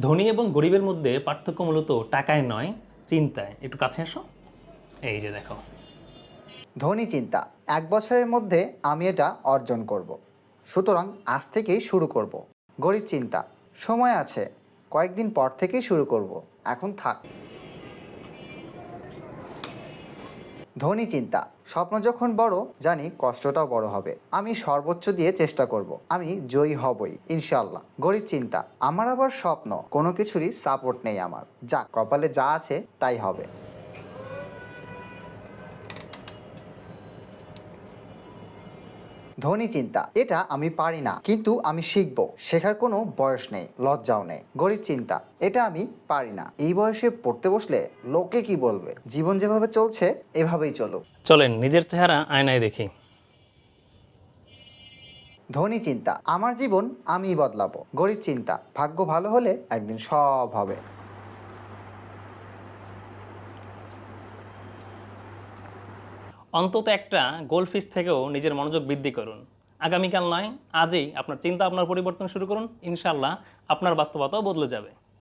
ধনী এবং গরিবের মধ্যে পার্থক্য মূলত টাকায় নয়, চিন্তায়। একটু কাছে আসো। এই যে দেখো। ধনী চিন্তা। এক বছরের মধ্যে আমি এটা অর্জন করব। সুতরাং আজ থেকেই শুরু করব। গরিব চিন্তা। সময় আছে। কয়েকদিন পর থেকেই শুরু করব। এখন থাক। ধনী চিন্তা। স্বপ্ন যখন বড়, জানি কষ্টটাও বড় হবে। আমি সর্বোচ্চ দিয়ে চেষ্টা করব। আমি জয়ী হবই ইনশাল্লাহ গরিব চিন্তা। আমার আবার স্বপ্ন। কোনো কিছুরই সাপোর্ট নেই আমার। যা কপালে যা আছে, তাই হবে। ধনী চিন্তা এটা আমি পারি না কিন্তু আমি শিখব। শেখার কোনো বয়স নেই লজ্জাও নেই গরিব চিন্তা এটা আমি পারি না। এই বয়সে পড়তে বসলে লোকে কি বলবে? জীবন যেভাবে চলছে এভাবেই চলুক। চলেন নিজের চেহারা আয়নায় দেখি। ধনী চিন্তা আমার জীবন আমিই বদলাবো। গরিব চিন্তা ভাগ্য ভালো হলে একদিন সব হবে। অন্তত একটা গোল্ডফিশ থেকেও নিজের মনোযোগ বৃদ্ধি করুন। আগামীকাল নয়, আজই আপনার চিন্তা আপনার পরিবর্তন শুরু করুন। ইনশাল্লাহ আপনার বাস্তবতাও বদলে যাবে।